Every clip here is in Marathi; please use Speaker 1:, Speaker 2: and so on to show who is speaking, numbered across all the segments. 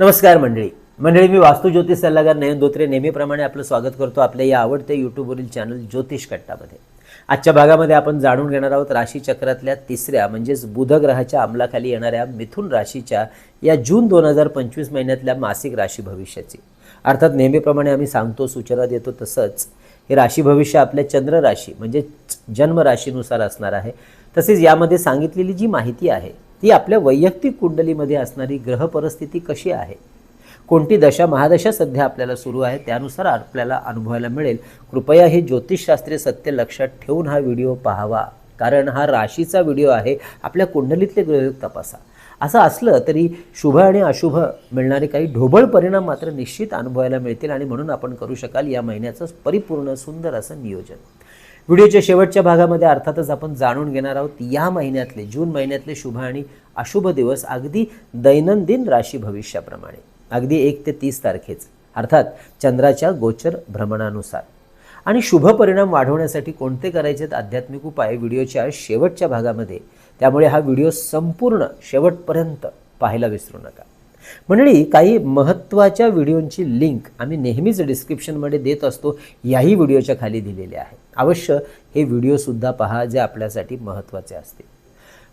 Speaker 1: नमस्कार मंडळी. मंडळी मी वास्तू ज्योतिष सल्लागार नयन धोत्रे. नेहमीप्रमाणे आपलं स्वागत करतो आपल्या या आवडत्या यूट्यूबवरील चॅनल ज्योतिष कट्टामध्ये. आजच्या भागामध्ये आपण जाणून घेणार आहोत राशीचक्रातल्या तिसऱ्या म्हणजेच बुधग्रहाच्या अंमलाखाली येणाऱ्या मिथुन राशीच्या या जून दोन हजार पंचवीस महिन्यातल्या मासिक राशी भविष्याची. अर्थात नेहमीप्रमाणे आम्ही सांगतो सूचना देतो तसंच हे राशी भविष्य आपल्या चंद्र राशी म्हणजे जन्म राशीनुसार असणार आहे. तसेच यामध्ये सांगितलेली जी माहिती आहे ती आपल्या वैयक्तिक कुंडलीमध्ये असणारी ग्रह परिस्थिती कशी आहे? कोणती दशा महादशा सध्या आपल्याला सुरू आहे? त्यानुसार आपल्याला अनुभवायला मिळेल. कृपया हे ज्योतिषशास्त्रीय सत्य लक्षात ठेवून हा व्हिडिओ पाहावा. कारण हा राशीचा व्हिडिओ आहे. आपल्या कुंडलीतले ग्रहयोग तपासा. असं असलं तरी शुभ आणि अशुभ मिळणारे काही ढोबळ परिणाम मात्र निश्चित अनुभवायला मिळतील आणि म्हणून आपण करू शकाल या महिन्याचं परिपूर्ण सुंदर असं नियोजन. व्हिडिओच्या शेवटच्या भागामध्ये अर्थातच आपण जाणून घेणार आहोत या महिन्यातले जून महिन्यातले शुभ आणि अशुभ दिवस अगदी दैनंदिन राशी भविष्याप्रमाणे. अगदी एक ते तीस तारखेच अर्थात चंद्राच्या गोचर भ्रमणानुसार. आणि शुभ परिणाम वाढवण्यासाठी कोणते करायचे आध्यात्मिक उपाय व्हिडिओच्या शेवटच्या भागामध्ये. त्यामुळे हा व्हिडिओ संपूर्ण शेवटपर्यंत पाहायला विसरू नका. मंडळी काही महत्त्वाच्या व्हिडिओंची लिंक आम्ही नेहमीच डिस्क्रिप्शनमध्ये देत असतो याही व्हिडिओच्या खाली दिलेले आहे अवश्य हे व्हिडिओसुद्धा पहा जे आपल्यासाठी महत्त्वाचे असतील.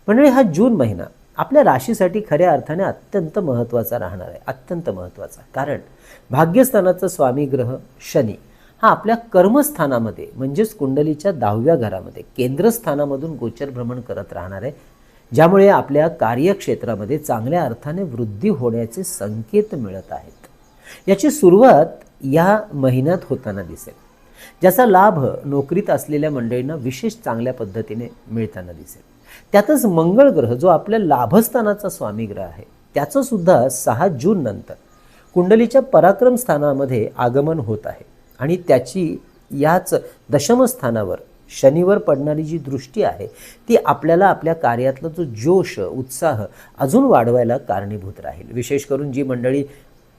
Speaker 1: मंडळी हा जून महिना आपल्या राशीसाठी खऱ्या अर्थाने अत्यंत महत्त्वाचा राहणार आहे अत्यंत महत्त्वाचा. कारण भाग्यस्थानाचा स्वामी ग्रह शनी हा आपल्या कर्मस्थानामध्ये म्हणजेच कुंडलीच्या दहाव्या घरामध्ये केंद्रस्थानामधून गोचर भ्रमण करत राहणार आहे. ज्यामुळे आपल्या कार्यक्षेत्रामध्ये चांगल्या अर्थाने वृद्धी होण्याचे संकेत मिळत आहेत. याची सुरुवात या महिन्यात होताना दिसेल. ज्याचा लाभ नोकरीत असलेल्या मंडळींना विशेष चांगल्या पद्धतीने मिळताना दिसेल. त्यातच मंगळ ग्रह जो आपल्या लाभस्थानाचा स्वामी ग्रह आहे त्याचं सुद्धा सहा जून नंतर कुंडलीच्या पराक्रम स्थानामध्ये आगमन होत आहे. आणि त्याची याच दशमस्थानावर शनीवर पडणारी जी दृष्टी आहे ती आपल्याला आपल्या कार्यातला जो जोश उत्साह अजून वाढवायला कारणीभूत राहील. विशेष करून जी मंडळी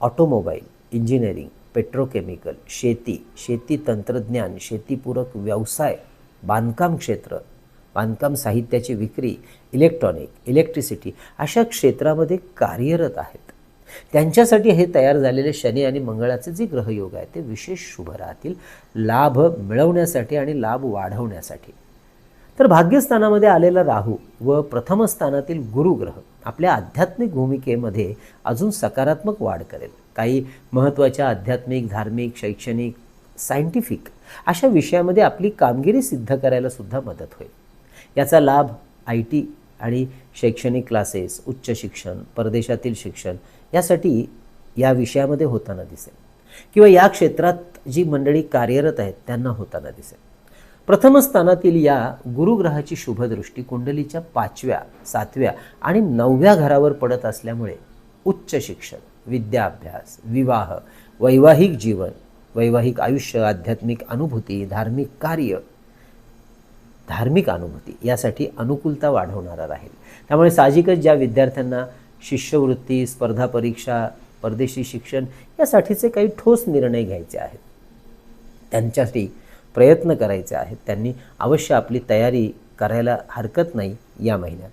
Speaker 1: ऑटोमोबाईल इंजिनिअरिंग पेट्रोकेमिकल शेती शेती तंत्रज्ञान शेतीपूरक व्यवसाय बांधकाम क्षेत्र बांधकाम साहित्याची विक्री इलेक्ट्रॉनिक इलेक्ट्रिसिटी अशा क्षेत्रामध्ये कार्यरत आहेत. त्यांच्यासाठी हे तयार झालेले शनी आणि मंगळाचे जे ग्रहयोग आहे ते विशेष शुभ राहतील. लाभ मिळवण्यासाठी आणि लाभ वाढवण्यासाठी. तर भाग्यस्थानामध्ये आलेला राहू व प्रथम स्थानातील गुरुग्रह आपल्या आध्यात्मिक भूमिकेमध्ये अजून सकारात्मक वाढ करेल. काही महत्त्वाच्या आध्यात्मिक धार्मिक शैक्षणिक सायंटिफिक अशा विषयामध्ये आपली कामगिरी सिद्ध करायला सुद्धा मदत होईल. याचा लाभ आय टी आणि शैक्षणिक क्लासेस उच्च शिक्षण परदेशातील शिक्षण यासाठी या विषयामध्ये होताना दिसेल. किंवा या क्षेत्रात जी मंडळी कार्यरत आहेत त्यांना होताना दिसेल. प्रथम स्थानातील या गुरुग्रहाची शुभदृष्टी कुंडलीच्या पाचव्या सातव्या आणि नवव्या घरावर पडत असल्यामुळे उच्च शिक्षण विद्याभ्यास विवाह वैवाहिक जीवन वैवाहिक आयुष्य आध्यात्मिक अनुभूती धार्मिक कार्य धार्मिक अनुभूती यासाठी अनुकूलता वाढवणारा राहील. त्यामुळे साहजिकच ज्या विद्यार्थ्यांना शिष्यवृत्ती स्पर्धा परीक्षा परदेशी शिक्षण यासाठीचे काही ठोस निर्णय घ्यायचे आहेत त्यांच्यासाठी प्रयत्न करायचे आहेत त्यांनी अवश्य आपली तयारी करायला हरकत नाही या महिन्यात.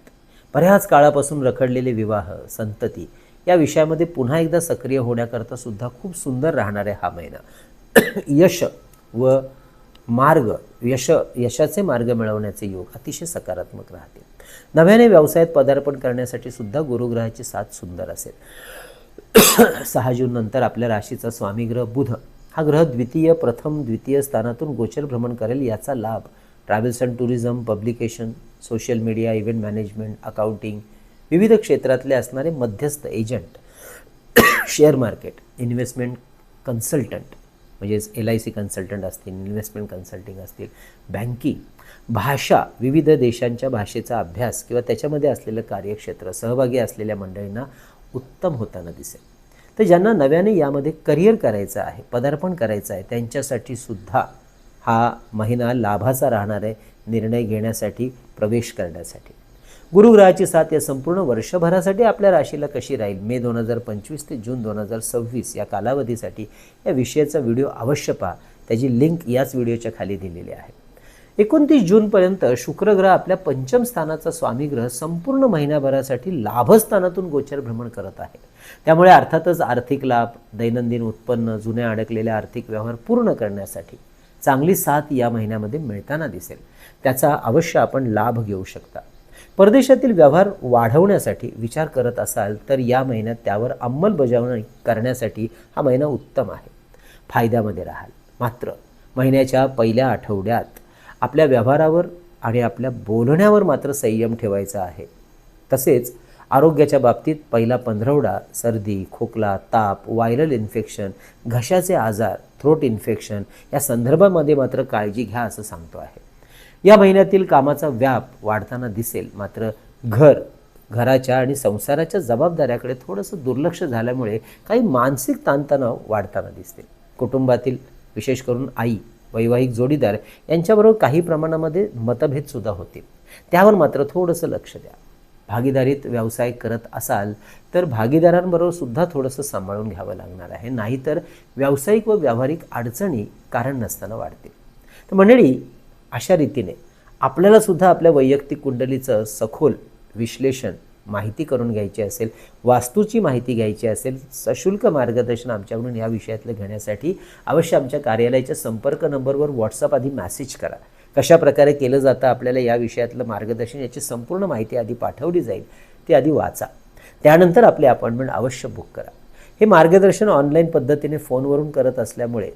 Speaker 1: बऱ्याच काळापासून रखडलेले विवाह संतती या विषयामध्ये पुन्हा एकदा सक्रिय होण्याकरता सुद्धा खूप सुंदर राहणार आहे हा महिना. यश व मार्ग यश यशाचे मार्ग मिळवण्याचे योग अतिशय सकारात्मक राहतील. नव्याने व्यवसायात पदार्पण करण्यासाठी सुद्धा गुरुग्रहाची साथ सुंदर असेल. सहा जून नंतर आपल्या राशीचा स्वामी ग्रह बुध. हा ग्रह द्वितीय प्रथम द्वितीय स्थानातून गोचर भ्रमण करेल याचा लाभ travels and tourism publication social media event management accounting विविध क्षेत्रातले असणारे मध्यस्थ agent share market investment consultant म्हणजेच एल आय सी कन्सल्टंट असतील इन्व्हेस्टमेंट कन्सल्टिंग असतील बँकिंग भाषा विविध देशांच्या भाषेचा अभ्यास किंवा त्याच्यामध्ये असलेलं कार्यक्षेत्र सहभागी असलेल्या मंडळींना उत्तम होताना दिसेल. तर ज्यांना नव्याने यामध्ये करिअर करायचं आहे पदार्पण करायचं आहे त्यांच्यासाठी सुद्धा हा महिना लाभाचा राहणार आहे निर्णय घेण्यासाठी प्रवेश करण्यासाठी. गुरुग्रहाची साथ या संपूर्ण वर्षभरासाठी आपल्या राशीला कशी राहील? मे दोन हजार पंचवीस ते जून दोन हजार सव्वीस या कालावधीसाठी या विषयाचा व्हिडिओ अवश्य पहा. त्याची लिंक याच व्हिडिओच्या खाली दिलेली आहे. एकोणतीस जूनपर्यंत शुक्रग्रह आपल्या पंचम स्थानाचा स्वामी ग्रह संपूर्ण महिन्याभरासाठी लाभस्थानातून गोचर भ्रमण करत आहे. त्यामुळे अर्थातच आर्थिक लाभ दैनंदिन उत्पन्न जुन्या अडकलेल्या आर्थिक व्यवहार पूर्ण करण्यासाठी चांगली साथ या महिन्यामध्ये मिळताना दिसेल. त्याचा अवश्य आपण लाभ घेऊ शकता. परदेशातील व्यवहार वाढवण्यासाठी विचार करत असाल तर या महिन्यात त्यावर अंमलबजावणी करण्यासाठी हा महिना उत्तम आहे. फायद्यामध्ये राहाल. मात्र महिन्याच्या पहिल्या आठवड्यात आपल्या व्यवहारावर आणि आपल्या बोलण्यावर मात्र संयम ठेवायचा आहे. तसेच आरोग्याच्या बाबतीत पहिला पंधरवडा सर्दी खोकला ताप व्हायरल इन्फेक्शन घशाचे आजार थ्रोट इन्फेक्शन या संदर्भामध्ये मात्र काळजी घ्या असं सांगतो आहे. या महिन्यातील कामाचा व्याप वाढताना दिसेल. मात्र घर घराच्या आणि संसाराच्या जबाबदाऱ्याकडे थोडंसं दुर्लक्ष झाल्यामुळे काही मानसिक ताणतणाव वाढताना दिसतील कुटुंबातील विशेष करून आई वैवाहिक जोडीदार यांच्याबरोबर काही प्रमाणामध्ये मतभेदसुद्धा होतील. त्यावर मात्र थोडंसं लक्ष द्या. भागीदारीत व्यवसाय करत असाल तर भागीदारांबरोबर सुद्धा थोडंसं सांभाळून घ्यावं लागणार आहे. नाहीतर व्यावसायिक व व्यावहारिक अडचणी कारण नसताना वाढतील. तर मंडळी अशा रीतीने आपल्याला सुद्धा आपल्या वैयक्तिक कुंडलीचं सखोल विश्लेषण माहिती करून घ्यायची असेल वास्तूची माहिती घ्यायची असेल सशुल्क मार्गदर्शन आमच्याकडून या विषयातलं घेण्यासाठी अवश्य आमच्या कार्यालयाच्या संपर्क नंबरवर व्हॉट्सअप आधी मॅसेज करा. कशा प्रकारे केलं जातं आपल्याला या विषयातलं मार्गदर्शन याची संपूर्ण माहिती आधी पाठवली जाईल ती आधी वाचा. त्यानंतर आपले अपॉइंटमेंट अवश्य बुक करा. हे मार्गदर्शन ऑनलाईन पद्धतीने फोनवरून करत असल्यामुळे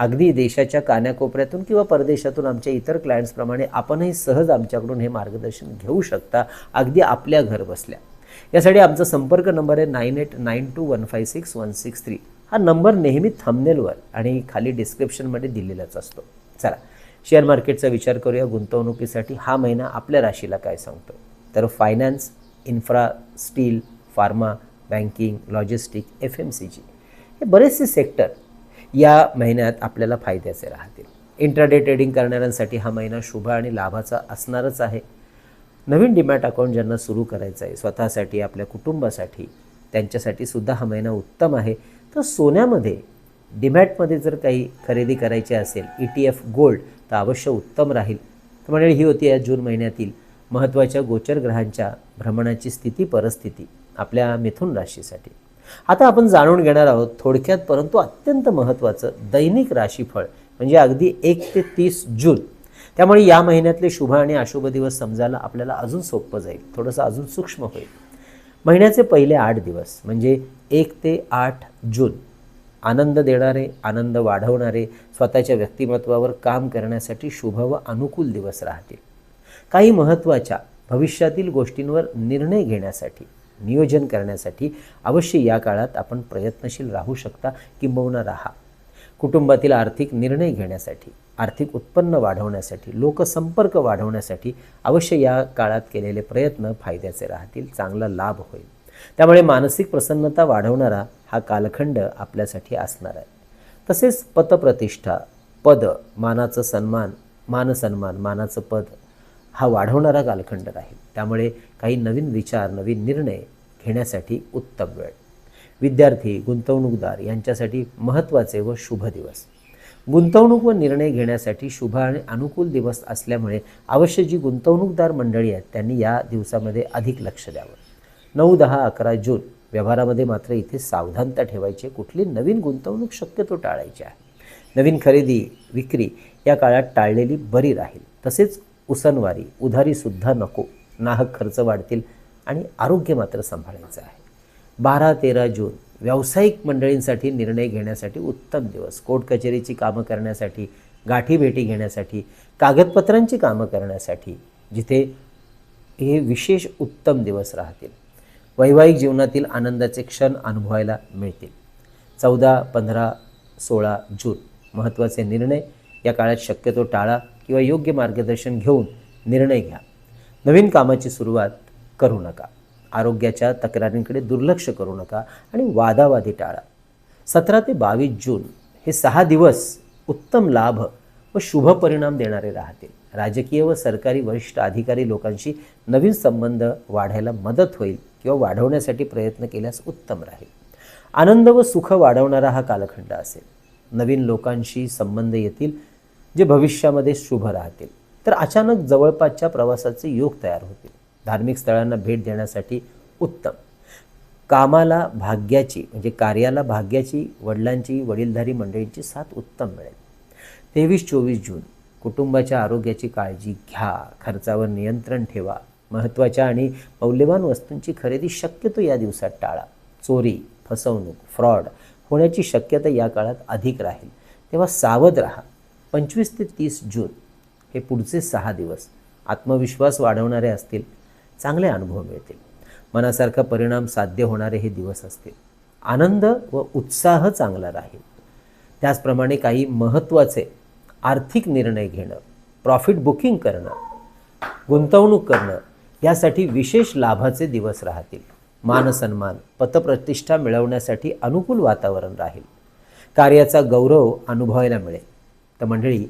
Speaker 1: अगदी देशाच्या कान्याकोपऱ्यातून किंवा परदेशातून आमच्या इतर क्लायंट्सप्रमाणे आपणही सहज आमच्याकडून हे मार्गदर्शन घेऊ शकता अगदी आपल्या घर बसल्या. यासाठी आमचा संपर्क नंबर आहे nine eight nine two one five six one six three. हा नंबर नेहमी थंबनेलवर आणि खाली डिस्क्रिप्शनमध्ये दिलेलाच असतो. चला शेअर मार्केटचा विचार करूया गुंतवणुकीसाठी हा महिना आपल्या राशीला काय सांगतो? तर finance infra steel pharma banking logistic F M C G हे बरेचसे सेक्टर या महिन्यात आपल्याला फायद्याचे राहतील. इंट्राडे ट्रेडिंग करणाऱ्यांसाठी हा महिना शुभ आणि लाभाचा असणारच आहे. नवीन डिमॅट अकाउंट ज्यांना सुरू करायचं आहे स्वतःसाठी आपल्या कुटुंबासाठी त्यांच्यासाठी सुद्धा हा महिना उत्तम आहे. तर सोन्यामध्ये डिमॅटमध्ये जर काही खरेदी करायची असेल ई टी एफ गोल्ड तर अवश्य उत्तम राहील. तर म्हणजे ही होती या जून महिन्यातील महत्त्वाच्या गोचर ग्रहांच्या भ्रमणाची स्थिती परिस्थिती आपल्या मिथुन राशीसाठी. आता आपण जाणून घेणार आहोत थोडक्यात परंतु अत्यंत महत्त्वाचं दैनिक राशीफळ म्हणजे अगदी एक ते तीस जून. त्यामुळे या महिन्यातले शुभ आणि अशुभ दिवस समजायला आपल्याला अजून सोपं जाईल थोडंसं अजून सूक्ष्म होईल. महिन्याचे पहिले आठ दिवस म्हणजे एक ते आठ जून. आनंद देणारे आनंद वाढवणारे स्वतःच्या व्यक्तिमत्वावर काम करण्यासाठी शुभ व अनुकूल दिवस राहतील. काही महत्त्वाच्या भविष्यातील गोष्टींवर निर्णय घेण्यासाठी. नियोजन करण्यासाठी अवश्य या काळात आपण प्रयत्नशील राहू शकता किंबहुना राहा. कुटुंबातील आर्थिक निर्णय घेण्यासाठी आर्थिक उत्पन्न वाढवण्यासाठी लोकसंपर्क वाढवण्यासाठी अवश्य या काळात केलेले प्रयत्न फायद्याचे राहतील चांगला लाभ होईल. त्यामुळे मानसिक प्रसन्नता वाढवणारा हा कालखंड आपल्यासाठी असणार आहे. तसेच पतप्रतिष्ठा पद मानाचं सन्मान मानसन्मान मानाचं पद हा वाढवणारा कालखंड राहील. त्यामुळे काही नवीन विचार नवीन निर्णय घेण्यासाठी उत्तम वेळ. विद्यार्थी गुंतवणूकदार यांच्यासाठी महत्त्वाचे व शुभ दिवस. गुंतवणूक व निर्णय घेण्यासाठी शुभ आणि अनुकूल दिवस असल्यामुळे अवश्य जी गुंतवणूकदार मंडळी आहेत त्यांनी या दिवसामध्ये अधिक लक्ष द्यावं. नऊ दहा अकरा जून व्यवहारामध्ये मात्र इथे सावधानता ठेवायची कुठली नवीन गुंतवणूक शक्यतो टाळायची आहे. नवीन खरेदी विक्री या काळात टाळलेली बरी राहील. तसेच उसनवारी उधारीसुद्धा नको. नाहक खर्च वाढतील आणि आरोग्य मात्र सांभाळायचं आहे. बारा तेरा जून व्यावसायिक मंडळींसाठी निर्णय घेण्यासाठी उत्तम दिवस. कोर्ट कचेरीची कामं करण्यासाठी गाठीभेटी घेण्यासाठी कागदपत्रांची कामं करण्यासाठी जिथे हे विशेष उत्तम दिवस राहतील. वैवाहिक जीवनातील आनंदाचे क्षण अनुभवायला मिळतील. चौदा पंधरा सोळा जून महत्त्वाचे निर्णय. या काळात शक्यतो टाळा किंवा योग्य मार्गदर्शन घेऊन निर्णय घ्या. नवीन कामाची सुरुवात करू नका. आरोग्याच्या तक्रारींकडे दुर्लक्ष करू नका आणि वादावादी टाळा. सतरा ते बावीस जून हे सहा दिवस उत्तम लाभ व शुभ परिणाम देणारे राहतील राजकीय व सरकारी वरिष्ठ अधिकारी लोकांशी नवीन संबंध वाढायला मदत होईल किंवा वाढवण्यासाठी प्रयत्न केल्यास उत्तम राहील. आनंद व सुख वाढवणारा हा कालखंड असेल. नवीन लोकांशी संबंध येतील जे भविष्यामध्ये शुभ राहतील. तर अचानक जवळपासच्या प्रवासाचे योग तयार होतील. धार्मिक स्थळांना भेट देण्यासाठी उत्तम. कामाला भाग्याची म्हणजे कार्याला भाग्याची वडिलांची वडीलधारी मंडळींची साथ उत्तम मिळेल. तेवीस चोवीस जून कुटुंबाच्या आरोग्याची काळजी घ्या खर्चावर नियंत्रण ठेवा महत्त्वाच्या आणि मौल्यवान वस्तूंची खरेदी शक्यतो या दिवसात टाळा. चोरी फसवणूक फ्रॉड होण्याची शक्यता या काळात अधिक राहील. तेव्हा सावध राहा. पंचवीस ते तीस जून हे पुढचे सहा दिवस आत्मविश्वास वाढवणारे असतील चांगले अनुभव मिळतील. मनासारखा परिणाम साध्य होणारे हे दिवस असतील. आनंद व उत्साह चांगला राहील. त्याचप्रमाणे काही महत्त्वाचे आर्थिक निर्णय घेणं प्रॉफिट बुकिंग करणं गुंतवणूक करणं यासाठी विशेष लाभाचे दिवस राहतील. मानसन्मान पतप्रतिष्ठा मिळवण्यासाठी अनुकूल वातावरण राहील. कार्याचा गौरव अनुभवायला मिळेल. तर मंडळी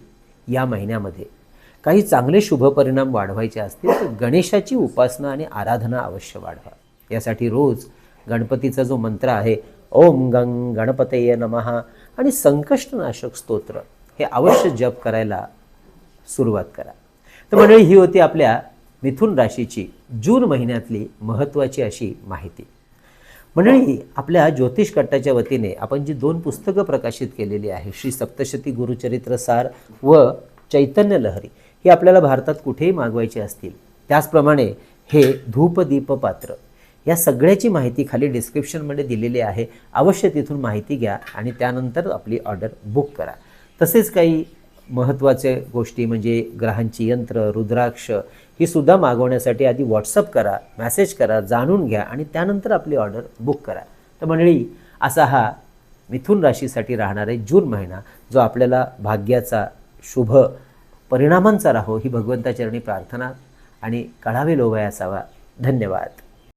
Speaker 1: या महिन्यामध्ये काही चांगले शुभ परिणाम वाढवायचे असतील तर गणेशाची उपासना आणि आराधना अवश्य वाढवा. यासाठी रोज गणपतीचा जो मंत्र आहे ओम गंग गणपतये नमहा आणि संकष्टनाशक स्तोत्र हे अवश्य जप करायला सुरुवात करा. तर मंडळी ही होती आपल्या मिथुन राशीची जून महिन्यातली महत्त्वाची अशी माहिती. मंडळी आपल्या ज्योतिष कट्टाच्या वतीने आपण जी दोन पुस्तकं प्रकाशित केलेली आहे श्री सप्तशती गुरुचरित्र सार व चैतन्य लहरी ही आपल्याला भारतात कुठेही मागवायची असतील. त्याचप्रमाणे हे धूपदीप पात्र या सगळ्याची माहिती खाली डिस्क्रिप्शनमध्ये दिलेली आहे. अवश्य तिथून माहिती घ्या आणि त्यानंतर आपली ऑर्डर बुक करा. तसेच काही महत्त्वाचे गोष्टी म्हणजे ग्रहांची यंत्र रुद्राक्ष ही सुद्धा मागवण्यासाठी आधी व्हॉट्सअप करा मॅसेज करा जाणून घ्या आणि त्यानंतर आपली ऑर्डर बुक करा. तर मंडळी असा हा मिथुन राशीसाठी राहणारे जून महिना जो आपल्याला भाग्याचा शुभ परिणामांचा राहो ही भगवंताचरणी प्रार्थना आणि कळावे लोभय असावा धन्यवाद.